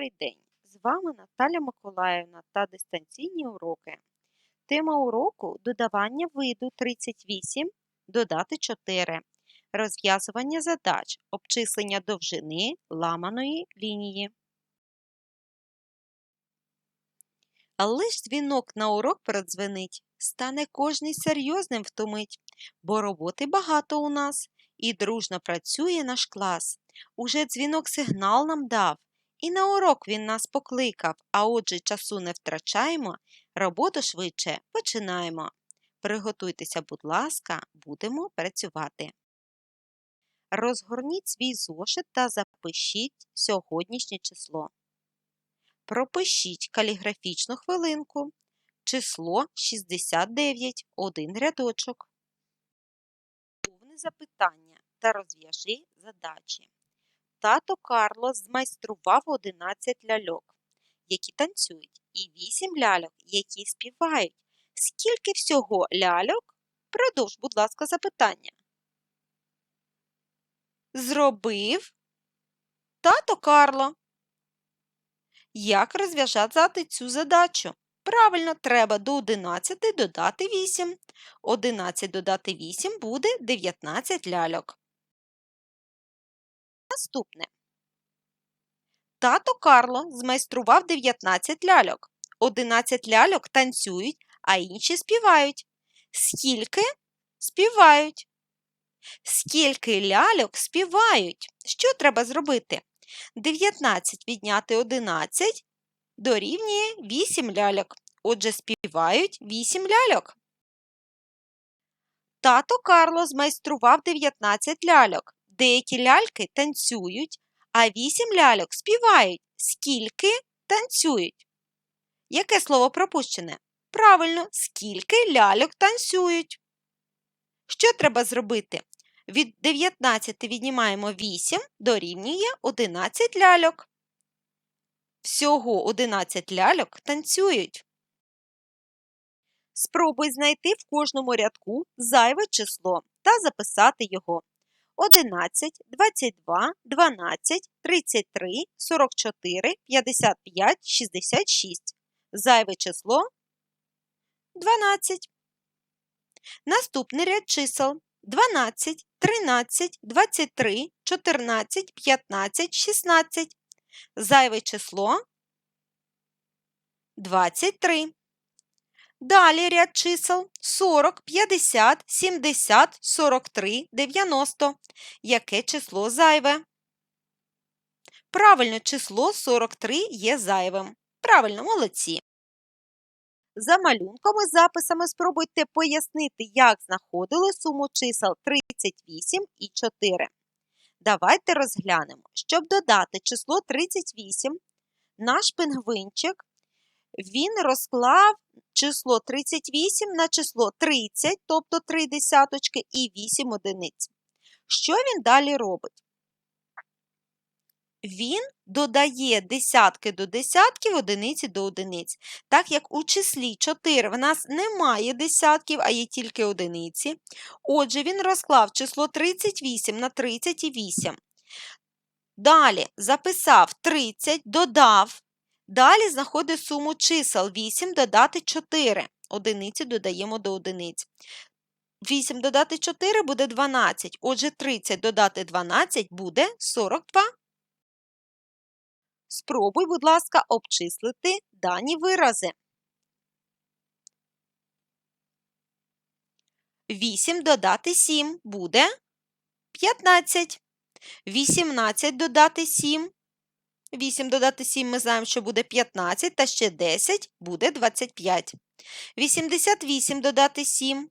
Добрий день! З вами Наталя Миколаївна та дистанційні уроки. Тема уроку додавання виду 38, додати 4, розв'язування задач, обчислення довжини ламаної лінії. Але ж дзвінок на урок продзвенить, стане кожний серйозним втомить, бо роботи багато у нас, і дружно працює наш клас. Уже дзвінок сигнал нам дав, і на урок він нас покликав, а отже часу не втрачаємо, роботу швидше починаємо. Приготуйтеся, будь ласка, будемо працювати. Розгорніть свій зошит та запишіть сьогоднішнє число. Пропишіть каліграфічну хвилинку. Число 69, один рядочок. Повне запитання та розв'яжи задачі. Тато Карло змайстрував 11 ляльок, які танцюють, і 8 ляльок, які співають. Скільки всього ляльок? Продовж, будь ласка, запитання. Зробив тато Карло. Як розв'язати цю задачу? Правильно, треба до 11 додати 8. 11 додати 8 буде 19 ляльок. Наступне. Тато Карло змайстрував 19 ляльок. 11 ляльок танцюють, а інші співають. Скільки співають? Скільки ляльок співають? Що треба зробити? 19 відняти 11 дорівнює 8 ляльок. Отже, співають 8 ляльок. Тато Карло змайстрував 19 ляльок. Деякі ляльки танцюють, а 8 ляльок співають. Скільки танцюють? Яке слово пропущене? Правильно, скільки ляльок танцюють. Що треба зробити? Від 19 віднімаємо 8 дорівнює 11 ляльок. Всього 11 ляльок танцюють. Спробуй знайти в кожному рядку зайве число та записати його. 11, 22, 12, 33, 44, 55, 66. Зайве число 12. Наступний ряд чисел 12, 13, 23, 14, 15, 16. Зайве число 23. Далі ряд чисел 40, 50, 70, 43, 90. Яке число зайве? Правильно, число 43 є зайвим. Правильно, молодці. За малюнками записами спробуйте пояснити, як знаходили суму чисел 38 і 4. Давайте розглянемо. Щоб додати число 38, наш пингвинчик він розклав число 38 на число 30, тобто 3 десяточки, і 8 одиниць. Що він далі робить? Він додає десятки до десятків, одиниці до одиниць. Так як у числі 4 в нас немає десятків, а є тільки одиниці. Отже, він розклав число 38 на 38. Далі записав 30, додав. Далі знаходить суму чисел 8 додати 4. Одиниці додаємо до одиниць. 8 додати 4 буде 12. Отже, 30 додати 12 буде 42. Спробуй, будь ласка, обчислити дані вирази. 8 додати 7 буде 15. 18 додати 7. 8 додати 7 ми знаємо, що буде 15, та ще 10 буде 25. 88 додати 7.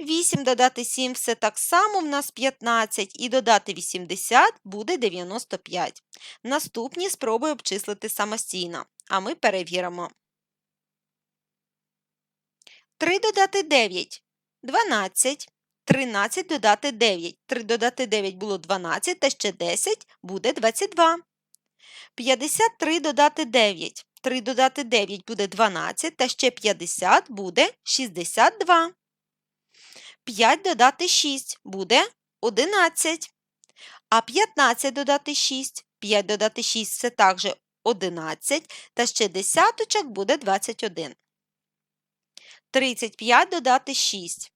8 додати 7 все так само в нас 15 і додати 80 буде 95. Наступні спробуй обчислити самостійно, а ми перевіримо. 3 додати 9 12. 13 додати 9. 3 додати 9 було 12, та ще 10 буде 22. 53 додати 9. 3 додати 9 буде 12, та ще 50 буде 62. 5 додати 6 буде 11. А 15 додати 6. 5 додати 6 це також 11, та ще десяточок буде 21. 35 додати 6.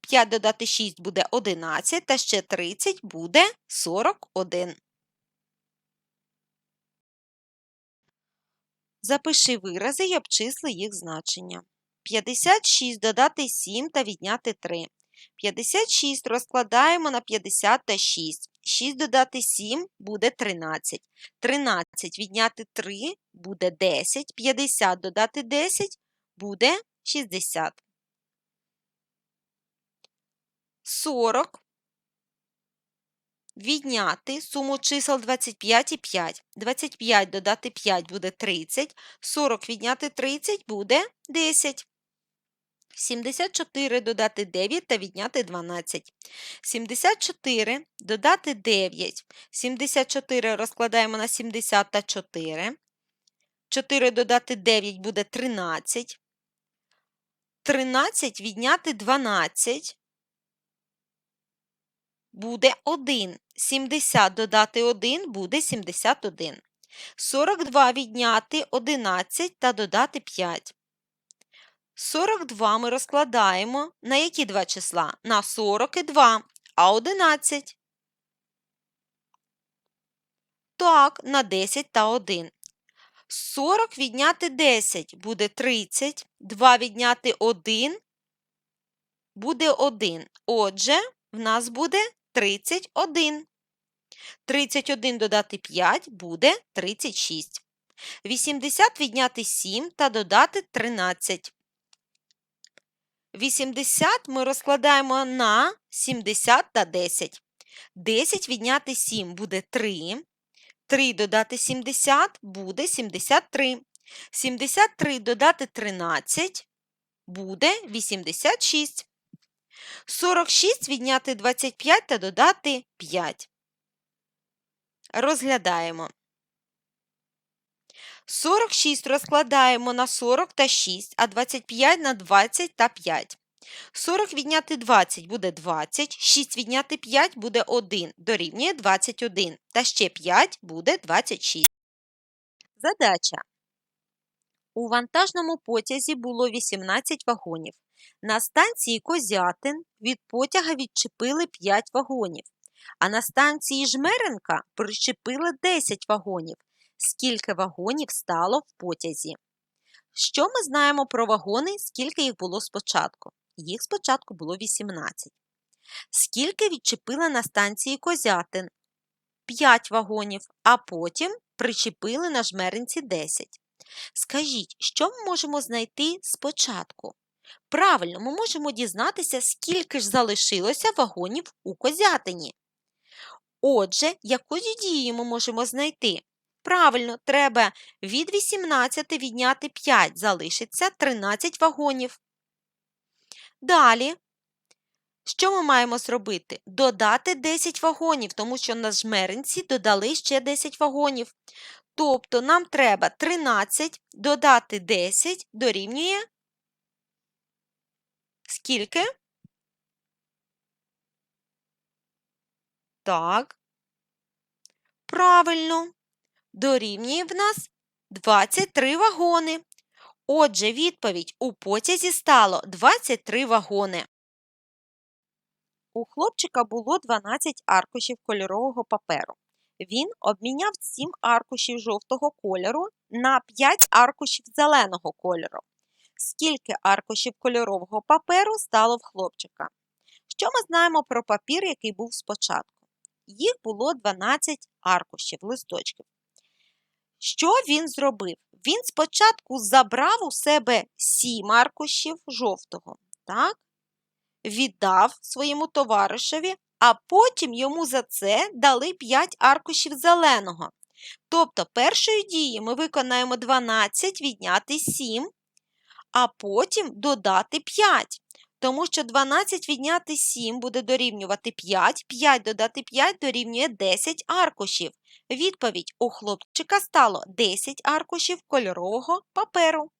5 додати 6 буде 11, та ще 30 буде 41. Запиши вирази й обчисли їх значення. 56 додати 7 та відняти 3. 56 розкладаємо на 50 та 6. 6 додати 7 буде 13. 13 відняти 3 буде 10. 50 додати 10 буде 60. 40 відняти суму чисел 25 і 5. 25 додати 5 буде 30. 40 відняти 30 буде 10. 74 додати 9 та відняти 12. 74 додати 9. 74 розкладаємо на 70 та 4. 4 додати 9 буде 13. 13 відняти 12 буде 1. 70 додати 1 буде 71. 42 відняти 11 та додати 5. 42 ми розкладаємо на які два числа? На 42, а 11. Так, на 10 та 1. 40 відняти 10 буде 30, 2 відняти 1 буде 1. Отже, в нас буде 31. 31 додати 5 буде 36. 80 відняти 7 та додати 13. 80 ми розкладаємо на 70 та 10. 10 відняти 7 буде 3. 3 додати 70 буде 73. 73 додати 13 буде 86. 46 відняти 25 та додати 5. Розглядаємо. 46 розкладаємо на 40 та 6, а 25 на 20 та 5. 40 відняти 20 буде 20, 6 відняти 5 буде 1, дорівнює 21, та ще 5 буде 26. Задача. У вантажному потязі було 18 вагонів. На станції Козятин від потяга відчепили 5 вагонів, а на станції Жмеренка прищепили 10 вагонів. Скільки вагонів стало в потязі? Що ми знаємо про вагони, скільки їх було спочатку? Їх спочатку було 18. Скільки відчепили на станції Козятин? 5 вагонів, а потім причепили на жмеринці 10. Скажіть, що ми можемо знайти спочатку? Правильно, ми можемо дізнатися, скільки ж залишилося вагонів у Козятині. Отже, якою дією ми можемо знайти? Правильно, треба від 18 відняти 5, залишиться 13 вагонів. Далі, що ми маємо зробити? Додати 10 вагонів, тому що на жмеринці додали ще 10 вагонів. Тобто нам треба 13 додати 10 дорівнює скільки? Так. Правильно. Дорівнює в нас 23 вагони. Отже, відповідь у потязі стало 23 вагони. У хлопчика було 12 аркушів кольорового паперу. Він обміняв 7 аркушів жовтого кольору на 5 аркушів зеленого кольору. Скільки аркушів кольорового паперу стало в хлопчика? Що ми знаємо про папір, який був спочатку? Їх було 12 аркушів, листочків. Що він зробив? Він спочатку забрав у себе 7 аркушів жовтого, так? віддав своєму товаришеві, а потім йому за це дали 5 аркушів зеленого. Тобто першою дією ми виконаємо 12 відняти 7, а потім додати 5. Тому що 12 відняти 7 буде дорівнювати 5, 5 додати 5 дорівнює 10 аркушів. Відповідь у хлопчика стало 10 аркушів кольорового паперу.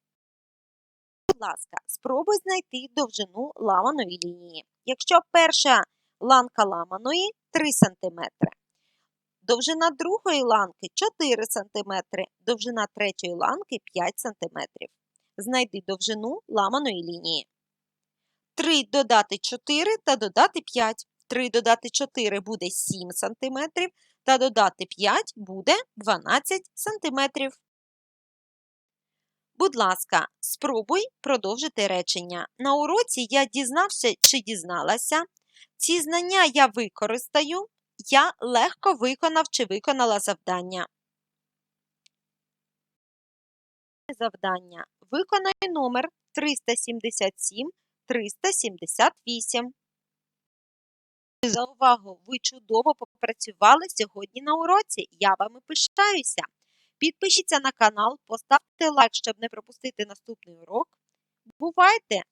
Будь ласка, спробуй знайти довжину ламаної лінії. Якщо перша ланка ламаної 3 см, Довжина другої ланки 4 см, довжина третьої ланки 5 см. Знайди довжину ламаної лінії. 3 додати 4 та додати 5. 3 додати 4 буде 7 см, та додати 5 буде 12 см. Будь ласка, спробуй продовжити речення. На уроці я дізнався чи дізналася. Ці знання я використаю. Я легко виконав чи виконала завдання. Завдання. Виконай номер 377 378. За увагу! Ви чудово попрацювали сьогодні на уроці. Я вами пишаюся. Підпишіться на канал, поставте лайк, щоб не пропустити наступний урок. Бувайте!